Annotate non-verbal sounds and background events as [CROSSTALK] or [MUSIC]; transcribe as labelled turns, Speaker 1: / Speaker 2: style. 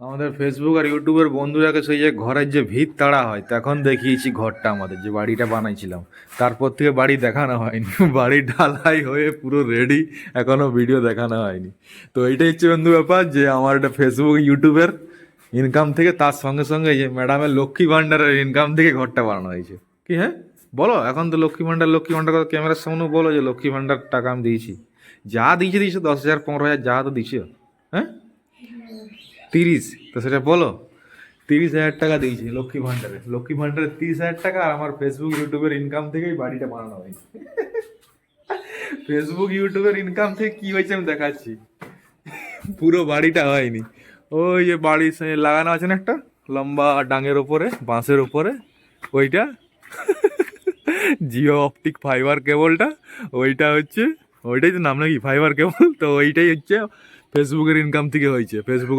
Speaker 1: আমাদের ফেসবুক আর ইউটিউবের বন্ধুরাকে সেই যে ঘরের যে ভিত তাড়া হয় তখন দেখিয়েছি ঘরটা আমাদের, যে বাড়িটা বানাইছিলাম। তারপর থেকে বাড়ি দেখানো হয়নি, [LAUGHS] বাড়ি ঢালাই হয়ে পুরো রেডি এখনও ভিডিও দেখানো হয়নি। তো এইটাই হচ্ছে বন্ধু ব্যাপার, যে আমার একটা ফেসবুক ইউটিউবের ইনকাম থেকে তার সঙ্গে সঙ্গে যে ম্যাডামের লক্ষ্মী ভাণ্ডারের ইনকাম থেকে ঘরটা বানানো হয়েছে। কি হ্যাঁ? বলো, এখন তো লক্ষ্মী ভাণ্ডার লক্ষ্মী ভাণ্ডার কথা ক্যামেরার সামনে বলো যে লক্ষ্মী ভাণ্ডার টাকা আমি দিয়েছি। যা দিয়েছে দিয়েছে, দশ হাজার, পনেরো হাজার, যা তো দিয়েছে। হ্যাঁ? তিরিশ। তো সেটা বলো। তিরিশ হাজার টাকা দিয়েছি লক্ষ্মী ভাণ্ডারে। লক্ষ্মী ভাণ্ডারে তিরিশ হাজার টাকা আর আমার ফেসবুক ইউটিউবের ইনকাম থেকেই বাড়িটা বানানো হয়েছে। ফেসবুক ইউটিউবের ইনকাম থেকে কি হয়েছে আমি দেখাচ্ছি। পুরো বাড়িটা হয়নি। ওই যে বাড়ির লাগানো আছে না একটা? লম্বা ডাঙের ওপরে, বাঁশের ওপরে, ওইটা। জিও অপটিক ফাইবার কেবলটা, ওইটা হচ্ছে, ওইটাই তো নাম নাকি? ফাইবার কেবল, তো ওইটাই হচ্ছে ফেসবুকের ইনকাম থেকে হয়েছে। ফেসবুক